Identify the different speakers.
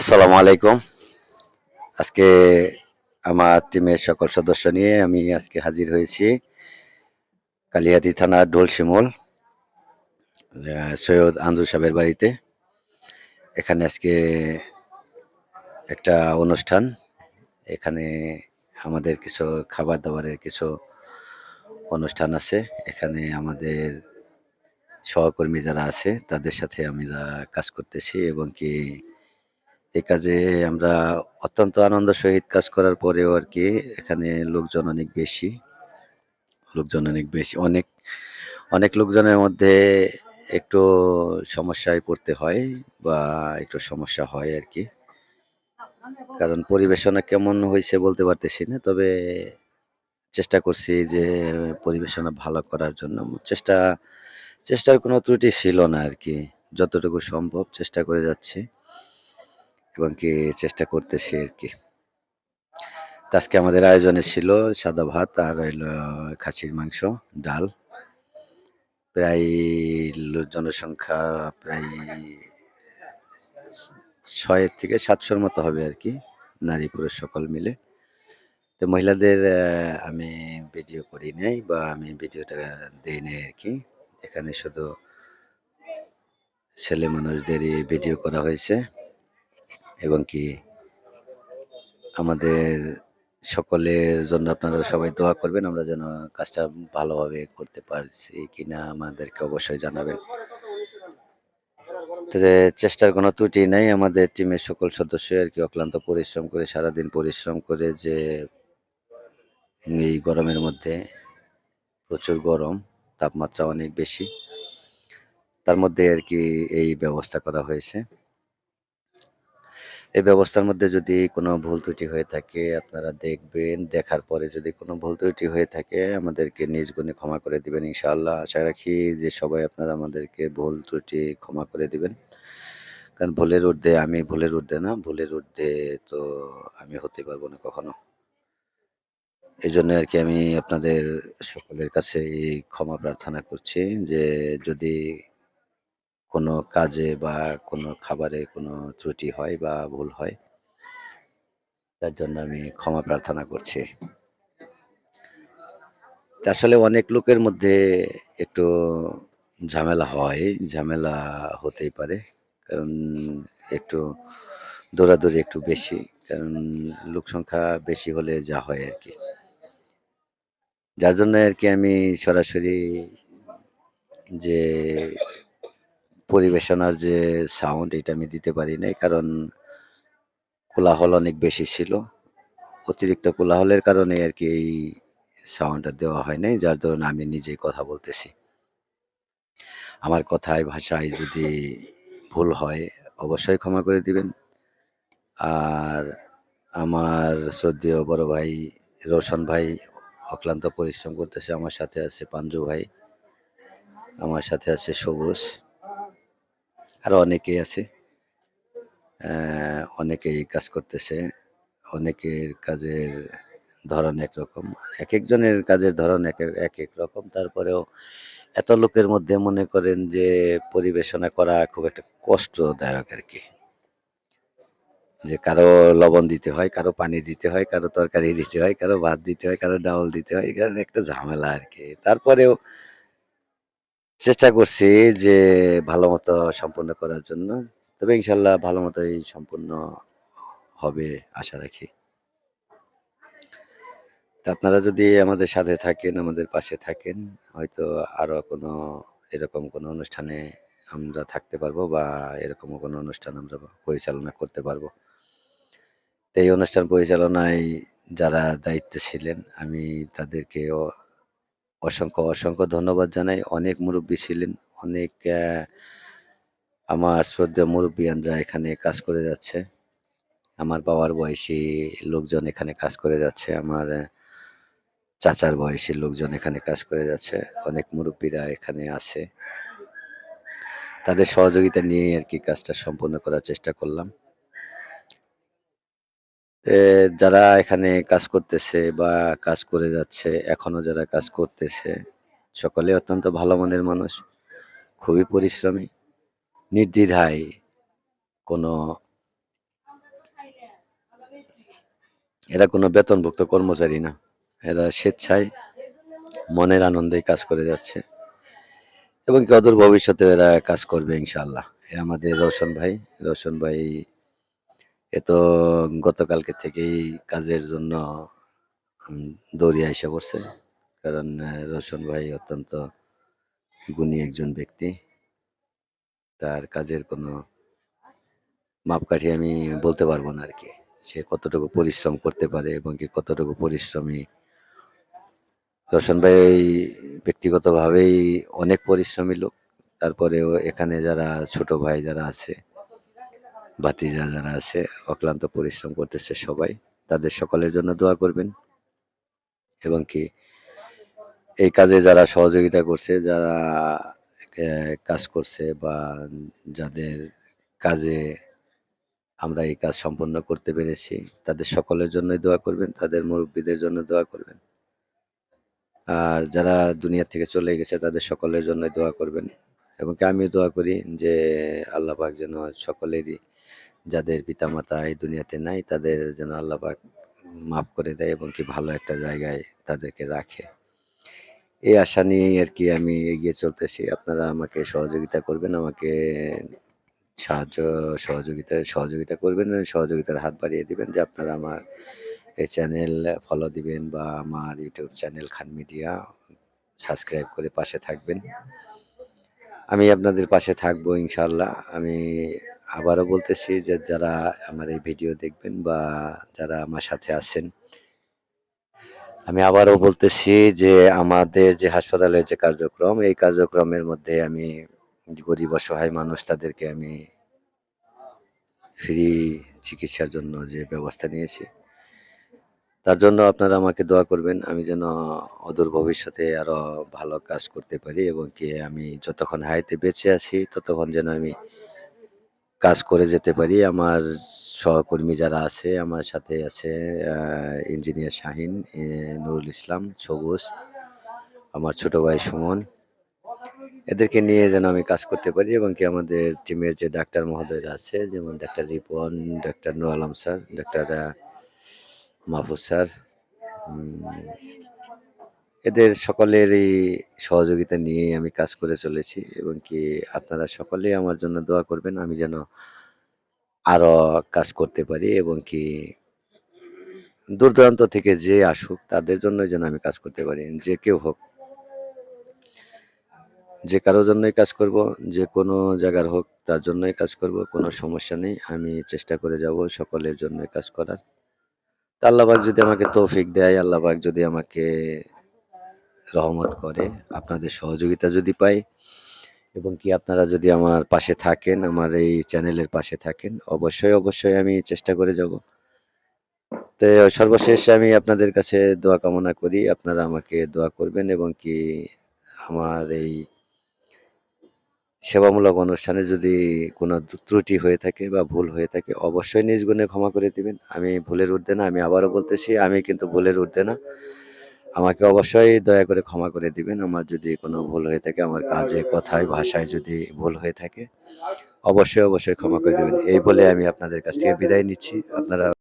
Speaker 1: আসসালামু আলাইকুম। আজকে আমার টিমের সকল সদস্য নিয়ে আমি আজকে হাজির হয়েছি কালিয়াদি থানার ডোলশিমুল সৈয়দ আন্দুর সাহেবের বাড়িতে। এখানে আজকে একটা অনুষ্ঠান। এখানে আমাদের কিছু খাবার দাবারের কিছু অনুষ্ঠান আছে। এখানে আমাদের সহকর্মী যারা আছে, তাদের সাথে আমরা কাজ করতেছি এবং কি এই কাজে আমরা অত্যন্ত আনন্দ সহিত কাজ করার পরেও আর কি এখানে লোকজন অনেক বেশি, লোকজন অনেক বেশি, অনেক অনেক লোকজনের মধ্যে একটু সমস্যায় পড়তে হয় বা একটু সমস্যা হয় আর কি। কারণ পরিবেশনা কেমন হয়েছে বলতে পারতেছি না, তবে চেষ্টা করছি যে পরিবেশনা ভালো করার জন্য। চেষ্টা, চেষ্টার কোনো ত্রুটি ছিল না আর কি, যতটুকু সম্ভব চেষ্টা করে যাচ্ছি। এবং কি চেষ্টা করতেছি আর কি। আজকে আমাদের আয়োজনে ছিল সাদা ভাত আর হইল খাসির মাংস, ডাল। প্রায় জনসংখ্যা প্রায় ছয় থেকে সাতশোর মতো হবে আর কি, নারী পুরুষ সকল মিলে। তো মহিলাদের আমি ভিডিও করি নাই বা আমি ভিডিওটা দিই নাই আর কি। এখানে শুধু ছেলে মানুষদেরই ভিডিও করা হয়েছে। এবং কি আমাদের সকলের জন্য আপনারা সবাই দোয়া করবেন, আমরা যেন কাজটা ভালোভাবে করতে পারছি কিনা আমাদেরকে অবশ্যই জানাবেন। চেষ্টার কোনো ত্রুটি নাই, আমাদের টিমের সকল সদস্য আর কি অক্লান্ত পরিশ্রম করে, সারাদিন পরিশ্রম করে যে এই গরমের মধ্যে প্রচুর গরম, তাপমাত্রা অনেক বেশি, তার মধ্যে আর কি এই ব্যবস্থা করা হয়েছে। এই ব্যবস্থার মধ্যে যদি কোনো ভুল ত্রুটি হয়ে থাকে, আপনারা দেখবেন, দেখার পরে যদি কোনো ভুল ত্রুটি হয়ে থাকে, আমাদেরকে নিজ গুণে ক্ষমা করে দিবেন ইনশাআল্লাহ। আশা রাখি যে সবাই আপনারা আমাদেরকে ভুল ত্রুটি ক্ষমা করে দিবেন। কারণ ভুলের ঊর্ধ্বে আমি ভুলের ঊর্ধ্বে না, ভুলের ঊর্ধ্বে তো আমি হতে পারব না কখনো। এই জন্য আর কি আমি আপনাদের সকলের কাছে ক্ষমা প্রার্থনা করছি যে যদি কোনো কাজে বা কোনো খাবারে কোনো ত্রুটি হয় বা ভুল হয়, তার জন্য আমি ক্ষমা প্রার্থনা করছি। আসলে অনেক লোকের মধ্যে একটু ঝামেলা হয়, ঝামেলা হতেই পারে, কারণ একটু দৌড়াদৌড়ি একটু বেশি, কারণ লোক সংখ্যা বেশি হলে যা হয় আর কি। যার জন্য আর কি আমি সরাসরি যে পরিবেশনার যে সাউন্ড এটা আমি দিতে পারি নাই, কারণ কোলাহল অনেক বেশি ছিল। অতিরিক্ত কোলাহলের কারণে আর কি এই সাউন্ডটা দেওয়া হয় নাই, যার ধরুন আমি নিজেই কথা বলতেছি। আমার কথায়, ভাষায় যদি ভুল হয়, অবশ্যই ক্ষমা করে দিবেন। আর আমার শ্রদ্ধেয় বড় ভাই রোশন ভাই অক্লান্ত পরিশ্রম করতেছে, আমার সাথে আছে পাঞ্জু ভাই, আমার সাথে আছে সবুজ। আরও অনেকেই আছে। অনেকেই কাজ করতেছে। অনেকের কাজের ধরন একরকম। এক একজনের কাজের ধরন এক- এক এক রকম। তারপরেও এত লোকের মধ্যে মনে করেন যে পরিবেশনা করা খুব একটা কষ্টদায়ক আর কি যে কারও লবণ দিতে হয়, কারও পানি দিতে হয়, কারও তরকারি দিতে হয়, কারও ভাত দিতে হয়, কারও ডাউল দিতে হয় এখানে একটা ঝামেলা আর কি তারপরেও চেষ্টা করছি যে ভালো মতো সম্পূর্ণ করার জন্য। তবে ইনশাল্লাহ ভালো মতোই সম্পূর্ণ হবে আশা রাখি। তা আপনারা যদি আমাদের সাথে থাকেন, আমাদের পাশে থাকেন, হয়তো আরও কোনো এরকম কোনো অনুষ্ঠানে আমরা থাকতে পারব বা এরকম কোনো অনুষ্ঠান আমরা পরিচালনা করতে পারব। এই অনুষ্ঠান পরিচালনায় যারা দায়িত্বে ছিলেন, আমি তাদেরকে অ- অসংখ্য অসংখ্য ধন্যবাদ জানাই। অনেক মুরব্বী ছিলেন, অনেক আমার শ্রদ্ধেয় মুরব্বিয়ানরা এখানে কাজ করে যাচ্ছে। আমার বাবার বয়সী লোকজন এখানে কাজ করে যাচ্ছে, আমার চাচার বয়সী লোকজন এখানে কাজ করে যাচ্ছে, অনেক মুরব্বীরা এখানে আছে। তাদের সহযোগিতা নিয়ে আর কি কাজটা সম্পূর্ণ করার চেষ্টা করলাম। এ, যারা এখানে কাজ করতেছে বা কাজ করে যাচ্ছে এখনও যারা কাজ করতেছে সকলে অত্যন্ত ভালো মনের মানুষ খুবই পরিশ্রমী নির্দ্বিধায় কোনো এরা কোনো বেতনভুক্ত কর্মচারী না এরা স্বেচ্ছায় মনের আনন্দেই কাজ করে যাচ্ছে। এবং কি অদূর ভবিষ্যতে এরা কাজ করবে ইনশাআল্লাহ। এ আমাদের রোশন ভাই রোশন ভাই এ তো গতকালকে থেকেই কাজের জন্য দৌড়িয়ে এসে পড়ছে। কারণ রোশন ভাই অত্যন্ত গুণী একজন ব্যক্তি। তার কাজের কোনো মাপকাঠি আমি বলতে পারব না আর কি সে কতটুকু পরিশ্রম করতে পারে এবং কি কতটুকু পরিশ্রমী। রোশন ভাই ব্যক্তিগতভাবেই অনেক পরিশ্রমী লোক। তারপরেও এখানে যারা ছোট ভাই যারা আছে ভাতিজা যারা আছে, অক্লান্ত পরিশ্রম করতেছে সবাই। তাদের সকলের জন্য দোয়া করবেন। এবং কি, এই কাজে যারা সহযোগিতা করছে, যারা কাজ করছে বা যাদের কাজে আমরা এই কাজ সম্পন্ন করতে পেরেছি, তাদের সকলের জন্যই দোয়া করবেন, তাদের মুরব্বীদের জন্য দোয়া করবেন। আর যারা দুনিয়া থেকে চলে গেছে, তাদের সকলের জন্য দোয়া করবেন। এবং আমি দোয়া করি যে আল্লাহ পাক যেন সকলেরই যাদের পিতামাতা এই দুনিয়াতে নাই, তাদের যেন আল্লাহ পাক মাফ করে দেয় এবং কি ভালো একটা জায়গায় তাদেরকে রাখে। এই আশা নিয়েই আর কি আমি এগিয়ে চলতেছি। আপনারা আমাকে সহযোগিতা করবেন, আমাকে সাহায্য, সহযোগিতা সহযোগিতা করবেন, সহযোগিতার হাত বাড়িয়ে দিবেন যে আপনারা আমার এই চ্যানেল ফলো দিবেন বা আমার YouTube channel Khan media subscribe করে পাশে থাকবেন। আমি আপনাদের পাশে থাকব ইনশাল্লাহ আমি আবারও বলতেছি যে যারা আমার এই ভিডিও দেখবেন বা যারা আমার সাথে আছেন, আমি আবারও বলতেছি যে আমাদের যে হাসপাতালের যে কার্যক্রম, এই কার্যক্রমের মধ্যে আমি গরিব, অসহায় মানুষ তাদেরকে আমি ফ্রি চিকিৎসার জন্য যে ব্যবস্থা নিয়েছি, তার জন্য আপনারা আমাকে দোয়া করবেন। আমি যেন অদূর ভবিষ্যতে আরও ভালো কাজ করতে পারি এবং কি আমি যতক্ষণ হাইতে বেঁচে আছি, ততক্ষণ যেন আমি কাজ করে যেতে পারি। আমার সহকর্মী যারা আছে, আমার সাথে আছে ইঞ্জিনিয়ার শাহিন নুরুল ইসলাম, সবুজ, আমার ছোট ভাই সুমন। এদেরকে নিয়ে যেন আমি কাজ করতে পারি এবং কি আমাদের টিমের যে ডাক্তার মহোদয়রা আছে, যেমন doctor Ripon, doctor Nur Alam sir, doctor Mahfuz sir এদের সকলেরই সহযোগিতা নিয়েই আমি কাজ করে চলেছি এবং কি আপনারা সকলেই আমার জন্য দোয়া করবেন, আমি যেন আরও কাজ করতে পারি এবং কি দূর দূরান্ত থেকে যে আসুক, তাদের জন্য যেন আমি কাজ করতে পারি, যে কেউ হোক। যে কারোর জন্যই কাজ করব, যে কোনো জায়গার হোক, তার জন্যই কাজ করব, কোনো সমস্যা নেই, আমি চেষ্টা করে যাব সকলের জন্যই কাজ করার। আল্লাহবাক যদি আমাকে তৌফিক দেয় আল্লাহবাক যদি আমাকে রহমত করে, আপনাদের সহযোগিতা যদি পাই এবং কি আপনারা যদি আমার পাশে থাকেন, আমার এই চ্যানেলের পাশে থাকেন, অবশ্যই অবশ্যই আমি চেষ্টা করে যাব। তো, সর্বশেষ আমি আপনাদের কাছে দোয়া কামনা করি, আপনারা আমাকে দোয়া করবেন এবং কি আমার এই সেবামূলক অনুষ্ঠানে যদি কোনো ত্রুটি হয়ে থাকে বা ভুল হয়ে থাকে, অবশ্যই নিজ গুণে ক্ষমা করে দিবেন। আমি ভুলের ঊর্ধ্বে না, আমি আবারও বলতেছি, আমি কিন্তু ভুলের ঊর্ধ্বে না। আমাকে অবশ্যই দয়া করে ক্ষমা করে দিবেন। আমার যদি কোনো ভুল হয়ে থাকে, আমার কাজে, কথায়, ভাষায় যদি ভুল হয়ে থাকে, অবশ্যই অবশ্যই ক্ষমা করে দেবেন। এই বলে আমি আপনাদের কাছ থেকে বিদায় নিচ্ছি। আপনারা